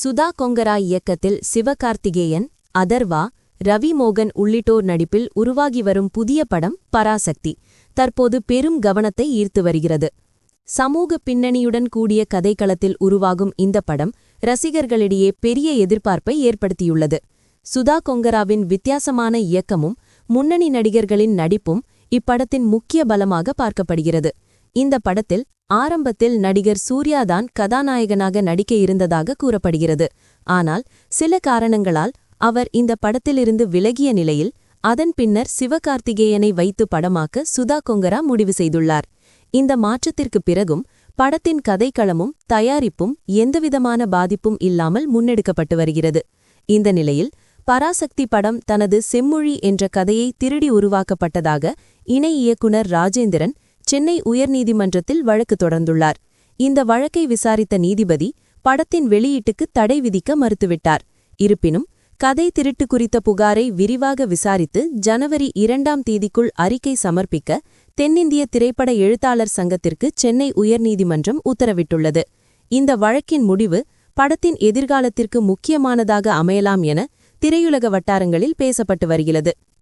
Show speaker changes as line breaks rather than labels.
சுதா கொங்கரா இயக்கத்தில் சிவகார்த்திகேயன் அதர்வா ரவி மோகன் உள்ளிட்டோர் நடிப்பில் உருவாகி வரும் புதிய படம் பராசக்தி. தற்போது பெரும் கவனத்தை ஈர்த்து வருகிறது. சமூக பின்னணியுடன் கூடிய கதைக்களத்தில் உருவாகும் இந்த படம் ரசிகர்களிடையே பெரிய எதிர்பார்ப்பை ஏற்படுத்தியுள்ளது. சுதா கொங்கராவின் வித்தியாசமான இயக்கமும் முன்னணி நடிகர்களின் நடிப்பும் இப்படத்தின் முக்கிய பலமாக பார்க்கப்படுகிறது. இந்த படத்தில் ஆரம்பத்தில் நடிகர் சூர்யாதான் கதாநாயகனாக நடிக்க இருந்ததாக கூறப்படுகிறது. ஆனால் சில காரணங்களால் அவர் இந்த படத்திலிருந்து விலகிய நிலையில் அதன் பின்னர் சிவகார்த்திகேயனை வைத்து படமாக்க சுதா கொங்கரா முடிவு செய்துள்ளார். இந்த மாற்றத்திற்கு பிறகும் படத்தின் கதைக்களமும் தயாரிப்பும் எந்தவிதமான பாதிப்பும் இல்லாமல் முன்னெடுக்கப்பட்டு வருகிறது. இந்த நிலையில் பராசக்தி படம் தனது செம்மொழி என்ற கதையை திருடி உருவாக்கப்பட்டதாக இணை இயக்குனர் ராஜேந்திரன் சென்னை உயர்நீதிமன்றத்தில் வழக்கு தொடர்ந்துள்ளார். இந்த வழக்கை விசாரித்த நீதிபதி படத்தின் வெளியீட்டுக்கு தடை விதிக்க மறுத்துவிட்டார். இருப்பினும் கதை திருட்டு குறித்த புகாரை விரிவாக விசாரித்து ஜனவரி இரண்டாம் தேதிக்குள் அறிக்கை சமர்ப்பிக்க தென்னிந்திய திரைப்பட எழுத்தாளர் சங்கத்திற்கு சென்னை உயர்நீதிமன்றம் உத்தரவிட்டுள்ளது. இந்த வழக்கின் முடிவு படத்தின் எதிர்காலத்திற்கு முக்கியமானதாக அமையலாம் என திரையுலக வட்டாரங்களில் பேசப்பட்டு வருகிறது.